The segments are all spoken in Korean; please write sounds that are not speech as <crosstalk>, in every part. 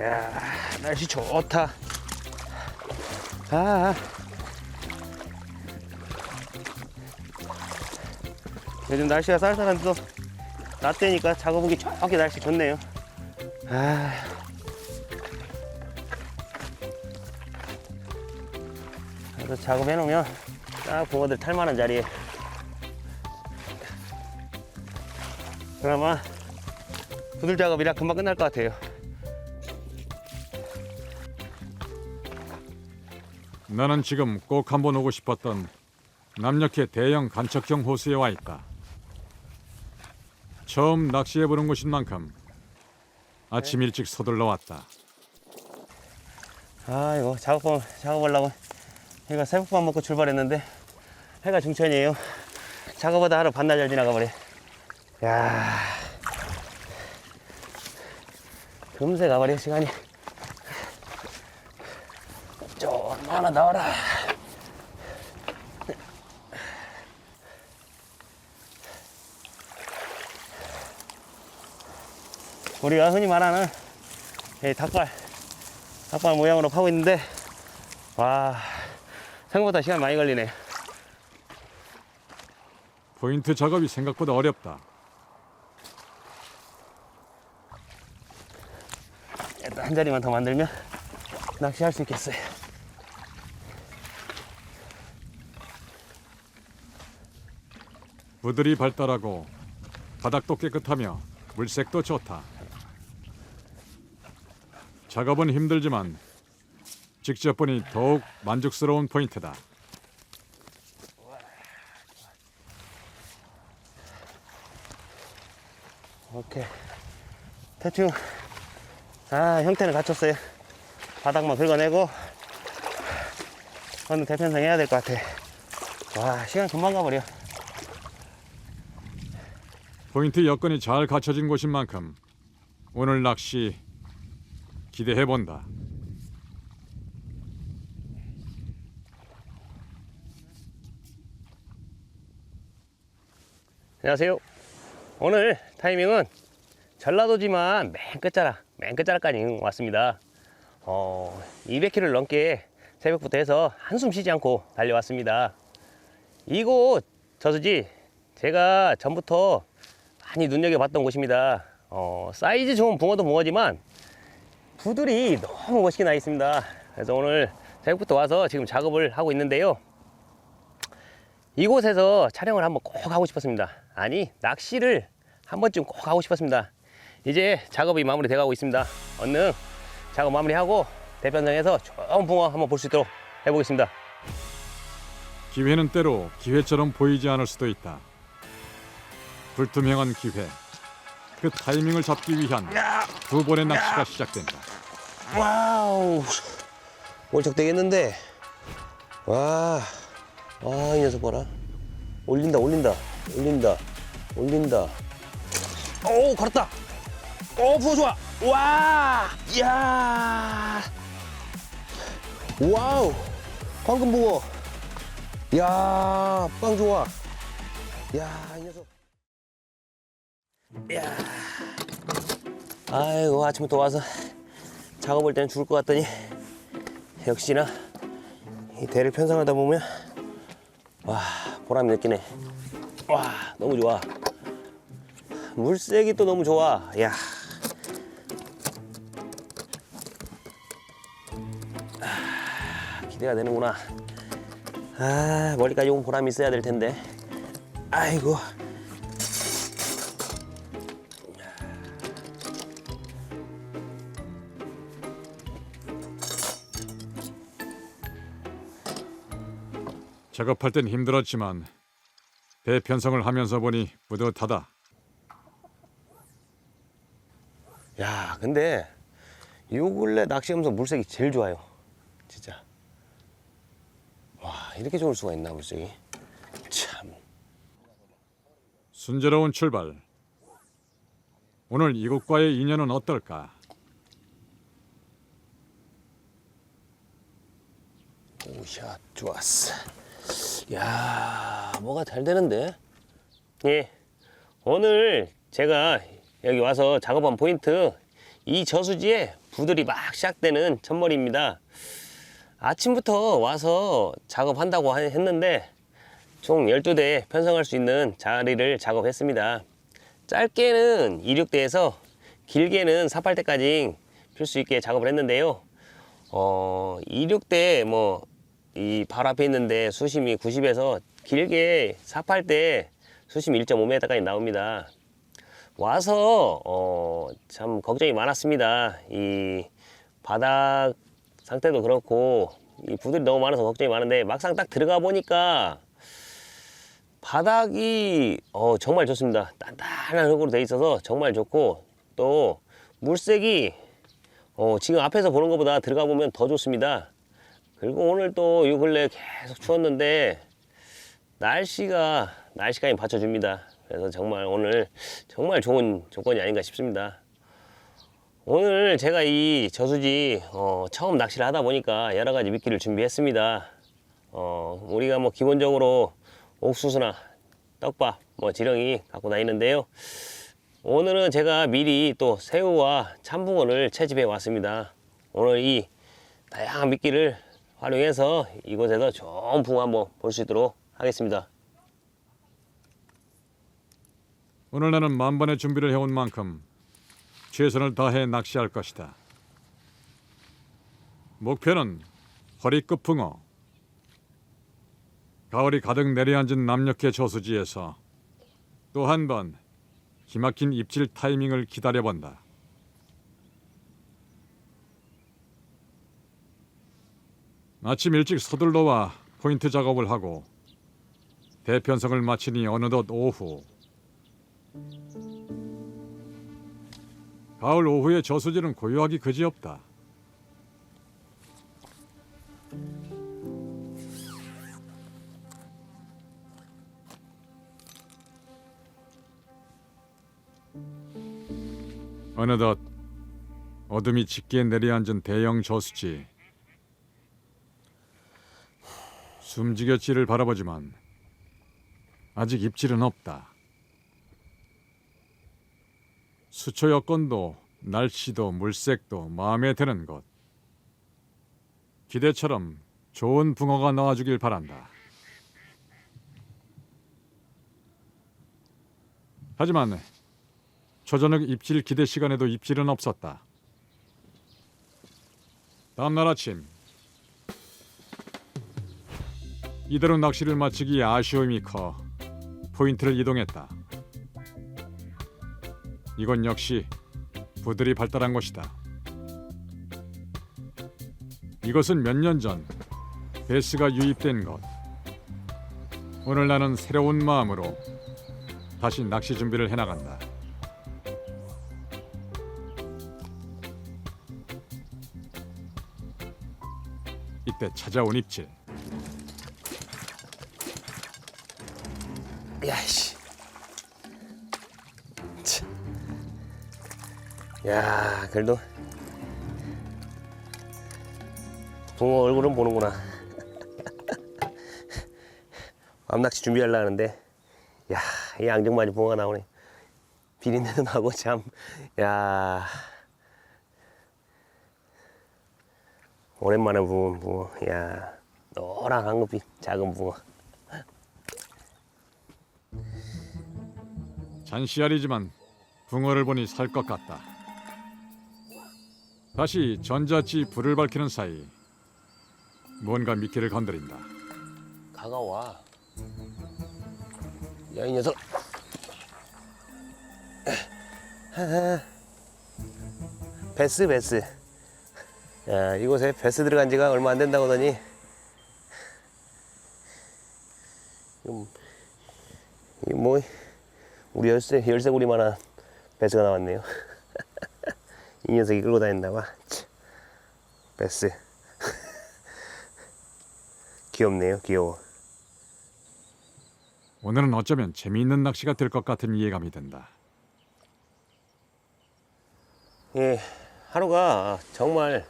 야, 날씨 좋다. 아. 요즘 날씨가 쌀쌀한데도 낮되니까 작업하기 저기 날씨 좋네요. 아. 그래서 작업해 놓으면 딱 붕어들 탈 만한 자리에 그나마 부들 작업이라 금방 끝날 것 같아요. 나는 지금 꼭 한번 오고 싶었던 남녘의 대형 간척형 호수에 와 있다. 처음 낚시해 보는 곳인 만큼 아침 일찍 서둘러 왔다. 아 이거 작업 작업하려고 이거 새벽밥 먹고 출발했는데 해가 중천이에요. 작업하다 하루 반나절 잘 지나가 버려. 야 금세 가버려 시간이. 좀 하나 나와라. 우리가 흔히 말하는 이 닭발 닭발 모양으로 파고 있는데 와 생각보다 시간 많이 걸리네 포인트 작업이 생각보다 어렵다. 일단 한 자리만 더 만들면 낚시할 수 있겠어요 부들이 발달하고 바닥도 깨끗하며 물색도 좋다. 작업은 힘들지만 직접 보니 더욱 만족스러운 포인트다. 오케이 대충 아 형태는 갖췄어요 바닥만 긁어내고 오늘 대편성 해야 될 것 같아 와 시간 금방 가버려 포인트 여건이 잘 갖춰진 곳인 만큼 오늘 낚시 기대해 본다. 안녕하세요. 오늘 타이밍은 전라도지만 맨 끝자락, 맨 끝자락까지 왔습니다. 어, 200km를 넘게 새벽부터 해서 한숨 쉬지 않고 달려왔습니다. 이곳 저수지 제가 전부터 많이 눈여겨봤던 곳입니다. 어, 사이즈 좋은 붕어도 붕어지만 부들이 너무 멋있게 나 있습니다. 그래서 오늘 새벽부터 와서 지금 작업을 하고 있는데요. 이곳에서 촬영을 한번 꼭 하고 싶었습니다. 아니, 낚시를 한 번쯤 꼭 하고 싶었습니다. 이제 작업이 마무리 돼 가고 있습니다. 얼른 작업 마무리하고 대편성에서 좋은 붕어 한번 볼 수 있도록 해보겠습니다. 기회는 때로 기회처럼 보이지 않을 수도 있다. 불투명한 기회. 그 타이밍을 잡기 위한 두 번의 낚시가 시작된다. 와우, 월척 되겠는데. 와, 아, 이 녀석 봐라. 올린다, 올린다, 올린다, 올린다. 오, 걸었다. 오, 부어 좋아. 와, 이야. 와우, 방금 부어. 야, 빵 좋아. 야, 이 녀석. 야. 아이고, 아침부터 와서 작업할 때는 죽을 것 같더니 역시나 이 대를 편성하다 보면 와 보람이 느끼네. 와 너무 좋아. 물색이 또 너무 좋아. 야. 아, 기대가 되는구나. 아 멀리까지 온 보람이 있어야 될 텐데. 아이고 작업할 땐 힘들었지만 배 편성을 하면서 보니 뿌듯하다. 야 근데 요 근래 낚시하면서 물색이 제일 좋아요 진짜 와 이렇게 좋을 수가 있나 물색이 참 순조로운 출발. 오늘 이곳과의 인연은 어떨까? 오샷 좋았어 야 뭐가 잘 되는데 예 오늘 제가 여기 와서 작업한 포인트 이 저수지에 부들이 막 시작되는 첫머리입니다. 아침부터 와서 작업한다고 하- 했는데 총 12대 편성할 수 있는 자리를 작업했습니다. 짧게는 26대에서 길게는 48대까지 필 수 있게 작업을 했는데요. 어, 26대 뭐 이 바로 앞에 있는데 수심이 90에서 길게 48대 수심 1.5m까지 나옵니다. 와서 어, 참 걱정이 많았습니다. 이 바닥 상태도 그렇고 이 부들이 너무 많아서 걱정이 많은데 막상 딱 들어가 보니까 바닥이 어, 정말 좋습니다. 단단한 흙으로 돼 있어서 정말 좋고 또 물색이 어, 지금 앞에서 보는 것보다 들어가 보면 더 좋습니다. 그리고 오늘 또이 근래 계속 추웠는데 날씨가 날씨까지 받쳐줍니다. 그래서 정말 오늘 정말 좋은 조건이 아닌가 싶습니다. 오늘 제가 이 저수지 어, 처음 낚시를 하다 보니까 여러 가지 미끼를 준비했습니다. 어, 우리가 뭐 기본적으로 옥수수나 떡밥, 뭐 지렁이 갖고 다니는데요. 오늘은 제가 미리 또 새우와 참붕어를 채집해 왔습니다. 오늘 이 다양한 미끼를 활용해서 이곳에서 좋은 붕어 한번 볼 수 있도록 하겠습니다. 오늘 나는 만반의 준비를 해온 만큼 최선을 다해 낚시할 것이다. 목표는 허리끝 붕어. 가을이 가득 내려앉은 남녘의 저수지에서 또 한 번 기막힌 입질 타이밍을 기다려본다. 아침 일찍 서둘러 와 포인트 작업을 하고 대편성을 마치니 어느덧 오후. 가을 오후의 저수지는 고요하기 그지없다. 어느덧 어둠이 짙게 내려앉은 대형 저수지. 숨지겨 치를 바라보지만 아직 입질은 없다. 수초 여건도 날씨도 물색도 마음에 드는 곳. 기대처럼 좋은 붕어가 나와주길 바란다. 하지만 초저녁 입질 기대 시간에도 입질은 없었다. 다음 날 아침 이대로 낚시를 마치기에 아쉬움이 커 포인트를 이동했다. 이건 역시 부들이 발달한 곳이다. 이것은 몇 년 전 베스가 유입된 곳. 오늘 나는 새로운 마음으로 다시 낚시 준비를 해나간다. 이때 찾아온 입질. 야씨. 야, 그래도 붕어 얼굴은 보는구나. <laughs> 밤낚시 준비하려 하는데, 야, 이 앙증맞이 붕어가 나오네. 비린내도 나고 참, 야. 오랜만에 붕어, 붕어. 야, 노란 황금빛 작은 붕어. 잔시알이지만 붕어를 보니 살 것 같다. 다시 전자지 불을 밝히는 사이 뭔가 미끼를 건드린다. 다가와. 야, 이 녀석. 베스, 베스. 야, 이곳에 베스 들어간 지가 얼마 안 된다고 하더니. 음, 이 뭐, 우리 열쇠, 열쇠고리만한 베스가 나왔네요. <laughs> 이 녀석이 끌고 다녔나봐. 베스. <laughs> 귀엽네요, 귀여워. 오늘은 어쩌면 재미있는 낚시가 될 것 같은 이해감이 든다. 예, 하루가 정말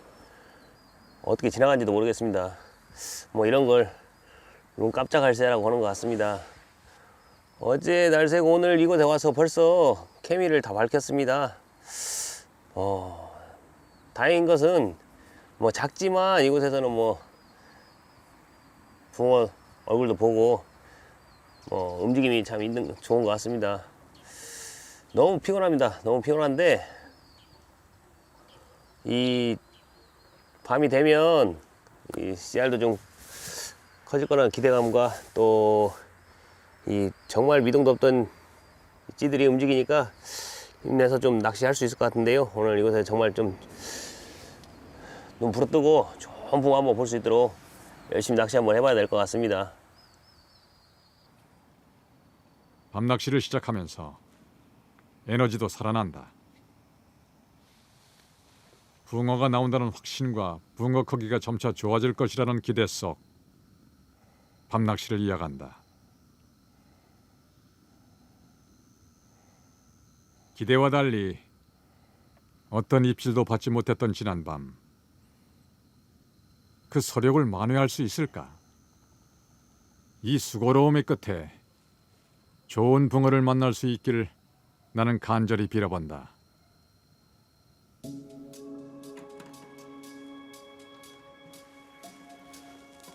어떻게 지나간지도 모르겠습니다. 뭐 이런 걸 눈 깜짝할 새라고 하는 것 같습니다. 어제 날 새고 오늘 이곳에 와서 벌써 케미를 다 밝혔습니다. 어, 다행인 것은 뭐 작지만 이곳에서는 뭐 붕어 얼굴도 보고 뭐 움직임이 참 있는 좋은 것 같습니다. 너무 피곤합니다. 너무 피곤한데 이 밤이 되면 이 씨알도 좀 커질 거라는 기대감과 또 이 정말 미동도 없던 찌들이 움직이니까 힘내서 좀 낚시할 수 있을 것 같은데요. 오늘 이곳에 정말 좀 눈 부릅뜨고 좋은 붕어 한번 볼 수 있도록 열심히 낚시 한번 해봐야 될 것 같습니다. 밤낚시를 시작하면서 에너지도 살아난다. 붕어가 나온다는 확신과 붕어 크기가 점차 좋아질 것이라는 기대 속 밤낚시를 이어간다. 기대와 달리 어떤 입질도 받지 못했던 지난밤 그 서력을 만회할 수 있을까? 이 수고로움의 끝에 좋은 붕어를 만날 수 있기를 나는 간절히 빌어본다.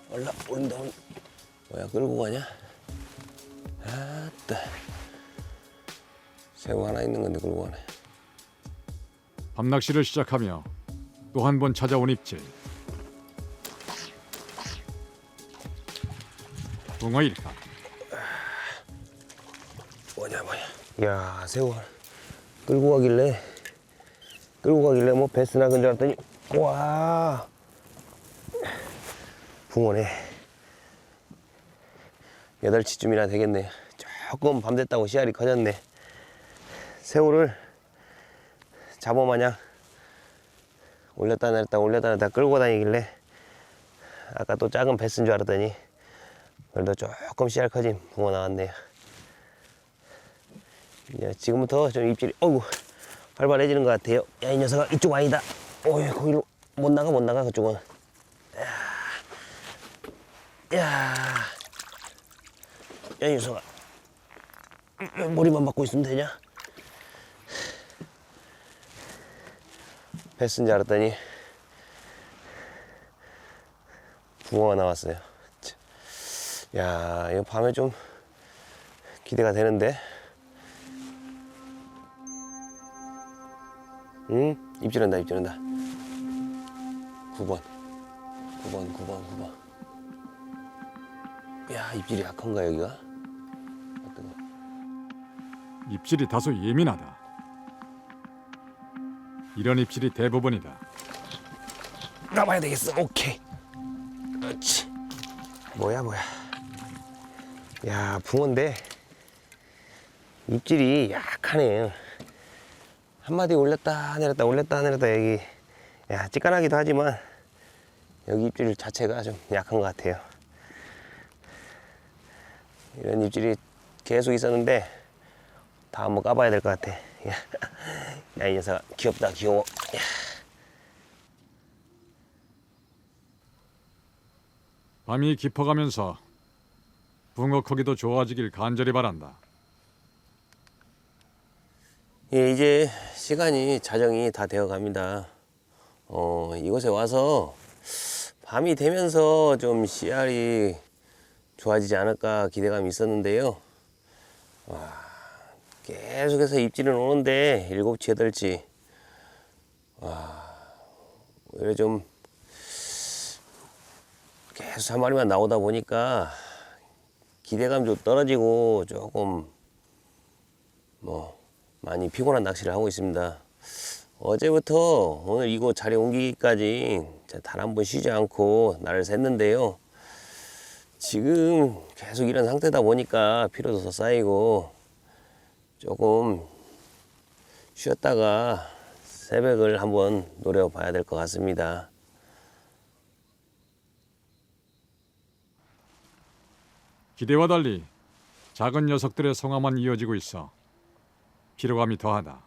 올라 오른 뭐야 끌고 가냐? 아따 새우 하나 있는 건데 끌고 가네. 밤낚시를 시작하며 또 한 번 찾아온 입질. 붕어일까? 뭐냐 뭐냐 야 새우 끌고 가길래 끌고 가길래 뭐 베스나 근줄 알았더니 와 붕어네 8시쯤이나 되겠네 조금 밤 됐다고 씨알이 커졌네 새우를 잡어 마냥 올렸다 내렸다 올렸다 내렸다 끌고 다니길래 아까 또 작은 베스인 줄 알았더니 그래도 조금 씨알 커진 붕어 나왔네요 이제 지금부터 좀 입질이 어이구 활발해지는 것 같아요. 야 이 녀석아 이쪽 아니다. 오이 거기로 못 나가 못 나가 그쪽은. 야, 야, 야이 녀석아 왜 머리만 맞고 있으면 되냐? 뱃쓴 줄 알았더니 붕어가 나왔어요. 참. 야 이거 밤에 좀 기대가 되는데. 응? 입질한다 입질한다 9번 9번 9번 9번 야 입질이 약한가 여기가? 어떤가? 입질이 다소 예민하다. 이런 입질이 대부분이다. 가봐야 되겠어. 오케이. 그렇지. 뭐야 뭐야. 야 붕어인데 입질이 약하네. 한 마디 올렸다 내렸다 올렸다 내렸다 여기. 야 찌깐하기도 하지만 여기 입질 자체가 좀 약한 것 같아요. 이런 입질이 계속 있었는데 다 한번 까봐야 될 것 같아 야 이 녀석아 귀엽다 귀여워 야. 밤이 깊어가면서 붕어 크기도 좋아지길 간절히 바란다. 예, 이제 시간이 자정이 다 되어 갑니다. 어, 이곳에 와서 밤이 되면서 좀 씨알이 좋아지지 않을까 기대감이 있었는데요. 와, 계속해서 입질은 오는데 일곱 치, 여덟 치. 와, 오히려 좀 계속 한 마리만 나오다 보니까 기대감이 좀 떨어지고 조금 뭐 많이 피곤한 낚시를 하고 있습니다. 어제부터 오늘 이곳 자리 옮기기까지 단 한 번 쉬지 않고 날을 샜는데요. 지금 계속 이런 상태다 보니까 피로도 더 쌓이고 조금 쉬었다가 새벽을 한번 노려봐야 될 것 같습니다. 기대와 달리 작은 녀석들의 성화만 이어지고 있어 피로감이 더하다.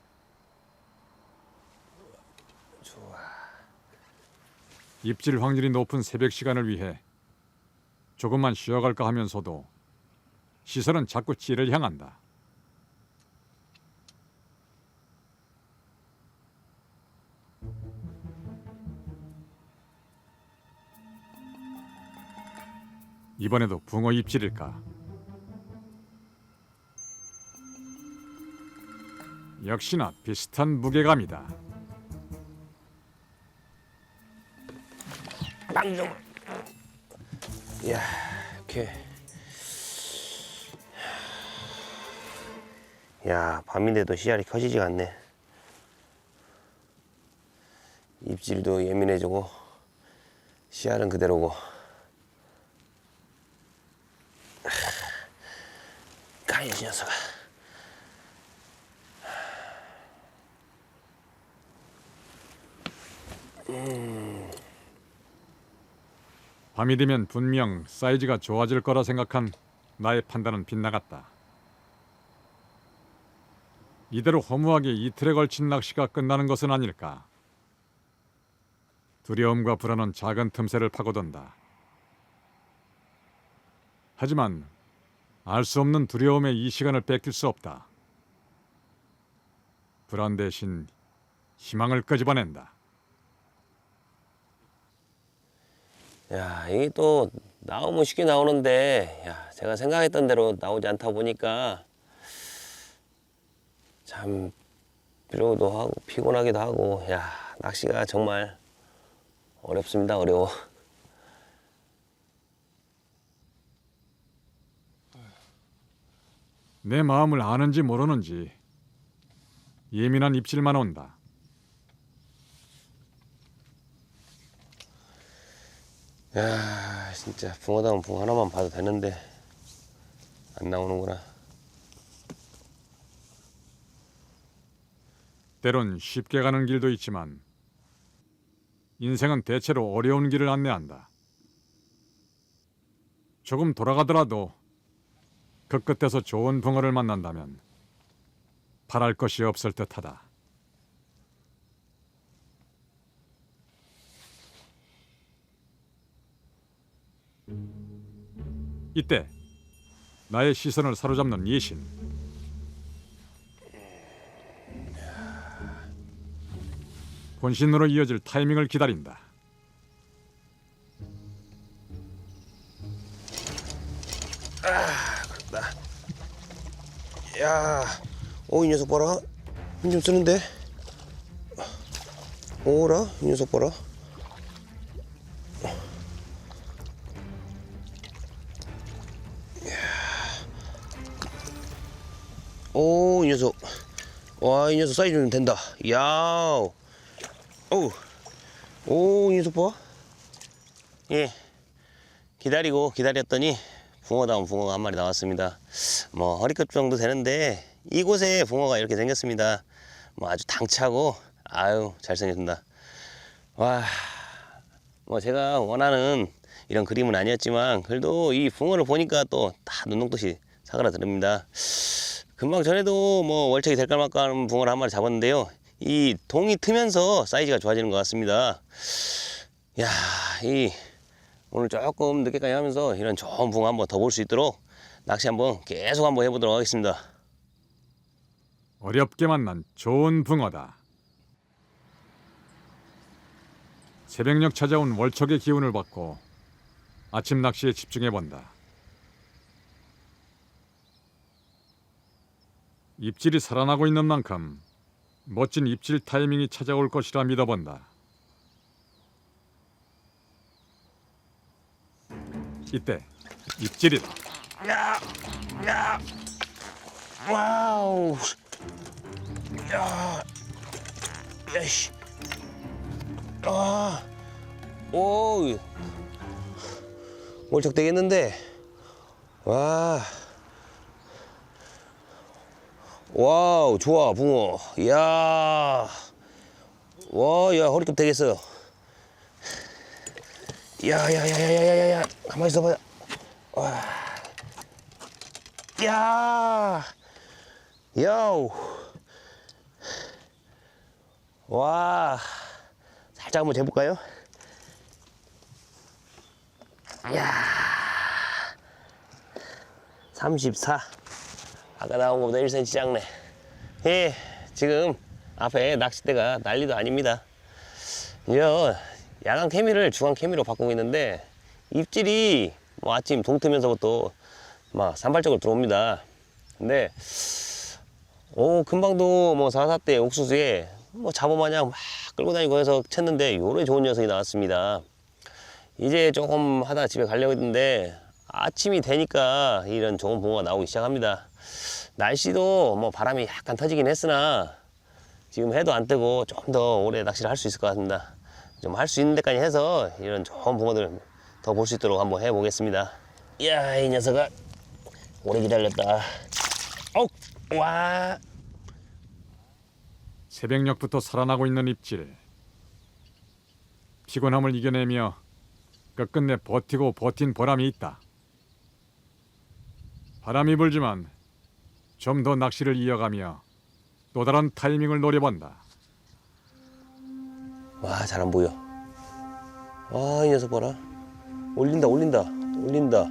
입질 확률이 높은 새벽 시간을 위해 조금만 쉬어갈까 하면서도 시선은 자꾸 찌를 향한다. 이번에도 붕어 입질일까? 역시나 비슷한 무게감이다. 빵좀 이야 이렇게 야 밤인데도 씨알이 켜지지가 않네 입질도 예민해지고 씨알은 그대로고 가야지 녀석아 밤이 되면 분명 사이즈가 좋아질 거라 생각한 나의 판단은 빗나갔다. 이대로 허무하게 이틀에 걸친 낚시가 끝나는 것은 아닐까. 두려움과 불안은 작은 틈새를 파고든다. 하지만 알 수 없는 두려움에 이 시간을 뺏길 수 없다. 불안 대신 희망을 끄집어낸다. 야, 이게 또 나오면 쉽게 나오는데, 야, 제가 생각했던 대로 나오지 않다 보니까 참 피로도 하고 피곤하기도 하고, 야, 낚시가 정말 어렵습니다. 어려워. 내 마음을 아는지 모르는지 예민한 입질만 온다. 야, 진짜 붕어다운 붕어 하나만 봐도 되는데 안 나오는구나. 때론 쉽게 가는 길도 있지만 인생은 대체로 어려운 길을 안내한다. 조금 돌아가더라도 그 끝에서 좋은 붕어를 만난다면 바랄 것이 없을 듯하다. 이때 나의 시선을 사로잡는 예신. 본신으로 이어질 타이밍을 기다린다. 야, 오, 이 녀석 봐라. 힘 좀 쓰는데. 오라, 이 녀석 봐라. 오, 이 녀석. 와, 이 녀석 사이즈 좀 된다. 야, 오, 오, 이 녀석 봐. 예, 기다리고 기다렸더니 붕어다운 붕어가 한 마리 나왔습니다. 뭐 허리끝 정도 되는데 이곳에 붕어가 이렇게 생겼습니다. 뭐 아주 당차고 아유 잘생겼습니다. 와, 뭐 제가 원하는 이런 그림은 아니었지만 그래도 이 붕어를 보니까 또 다 눈동듯이 사그라듭니다. 금방 전에도 뭐 월척이 될까 말까 하는 붕어를 한 마리 잡았는데요. 이 동이 트면서 사이즈가 좋아지는 것 같습니다. 야, 이 오늘 조금 늦게까지 하면서 이런 좋은 붕어 한번 더 볼 수 있도록 낚시 한번 계속 한번 해보도록 하겠습니다. 어렵게 만난 좋은 붕어다. 새벽녘 찾아온 월척의 기운을 받고 아침 낚시에 집중해 본다. 입질이 살아나고 있는 만큼 멋진 입질 타이밍이 찾아올 것이라 믿어본다. 이때 입질이다. 야, 야, 와우, 야, 야씨, 아, 오, 월척 되겠는데, 와, 와우, 좋아, 붕어, 야, 와, 야, 허리급 되겠어. 야, 야, 야, 야, 야, 야, 야, 가만히 있어봐. 와. 야, 야우. 와, 살짝 한번 재볼까요? 야, 34. 아까 나온 것보다 1cm 작네. 예, 지금 앞에 낚싯대가 난리도 아닙니다. 이제 야간 케미를 주간 케미로 바꾸고 있는데 입질이 뭐 아침 동트면서부터 막 산발적으로 들어옵니다. 근데 오 금방도 뭐 사사대 옥수수에 뭐 잡어 마냥 막 끌고 다니고 해서 쳤는데 요래 좋은 녀석이 나왔습니다. 이제 조금 하다 집에 가려고 했는데 아침이 되니까 이런 좋은 붕어가 나오기 시작합니다. 날씨도 뭐 바람이 약간 터지긴 했으나 지금 해도 안 뜨고 좀 더 오래 낚시를 할 수 있을 것 같습니다. 좀 할 수 있는 데까지 해서 이런 좋은 붕어들 더 볼 수 있도록 한번 해보겠습니다. 이야, 이 녀석아. 오래 기다렸다. 어, 와. 새벽녘부터 살아나고 있는 입질. 피곤함을 이겨내며 끝끝내 버티고 버틴 보람이 있다. 바람이 불지만 좀 더 낚시를 이어가며 또 다른 타이밍을 노려본다. 와, 잘 안 보여. 와, 이 녀석 봐라. 올린다, 올린다, 올린다,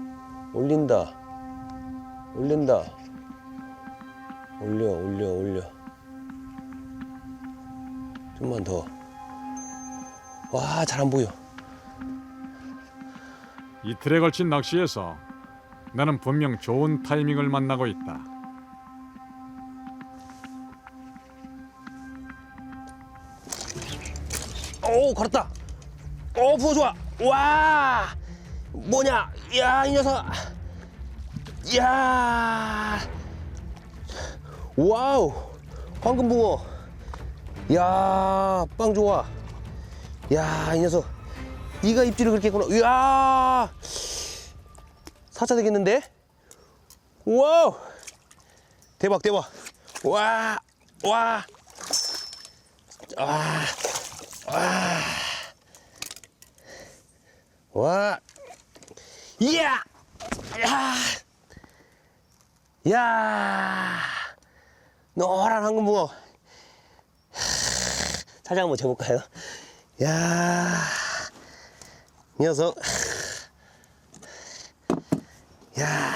올린다, 올린다. 올려, 올려, 올려. 좀만 더. 와, 잘 안 보여. 이틀에 걸친 낚시에서 나는 분명 좋은 타이밍을 만나고 있다. 오, 걸었다. 오, 부어 좋아. 와, 뭐냐? 야, 이 녀석. 야, 와우, 황금 붕어. 야, 빵 좋아. 야, 이 녀석. 이가 입질을 그렇게 했구나. 이야, 사자 되겠는데? 와우, 대박, 대박. 와, 와, 와. 와, 이야, 야, 야, 노란 황금 붕어. 살짝 한번 재볼까요? 야, 이 녀석. 야,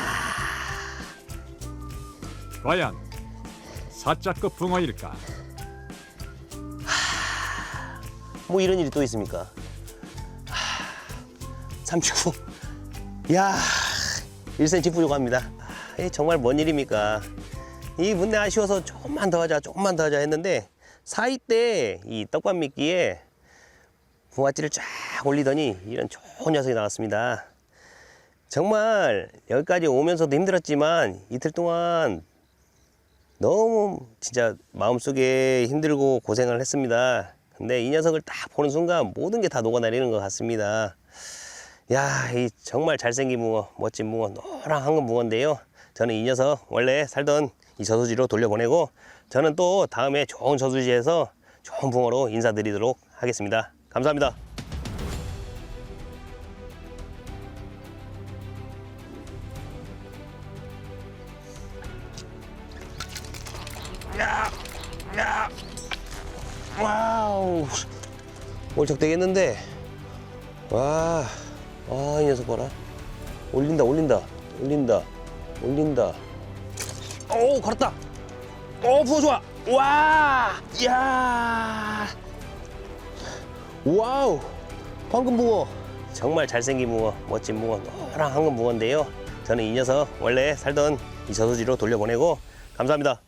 과연 사자급 붕어일까? 뭐 이런 일이 또 있습니까? 하, 39. 야, 1cm 부족합니다. 아, 이게 정말 뭔 일입니까? 이 문내 아쉬워서 조금만 더 하자, 조금만 더 하자 했는데 사이 때 이 떡밥 미끼에 붕아찌를 쫙 올리더니 이런 좋은 녀석이 나왔습니다. 정말 여기까지 오면서도 힘들었지만 이틀 동안 너무 진짜 마음속에 힘들고 고생을 했습니다. 근데 이 녀석을 딱 보는 순간 모든 게 다 녹아내리는 것 같습니다. 야, 이 정말 잘생긴 붕어, 멋진 붕어, 노란 황금 붕어인데요. 저는 이 녀석 원래 살던 이 저수지로 돌려보내고 저는 또 다음에 좋은 저수지에서 좋은 붕어로 인사드리도록 하겠습니다. 감사합니다. 월척 되겠는데. 와, 와, 이 녀석 봐라. 올린다, 올린다, 올린다, 올린다. 오, 걸었다. 오, 부어 좋아. 와, 야, 와우, 황금 붕어. 정말 잘생긴 붕어, 멋진 붕어, 노란 황금 붕어인데요. 저는 이 녀석 원래 살던 이 저수지로 돌려보내고 감사합니다.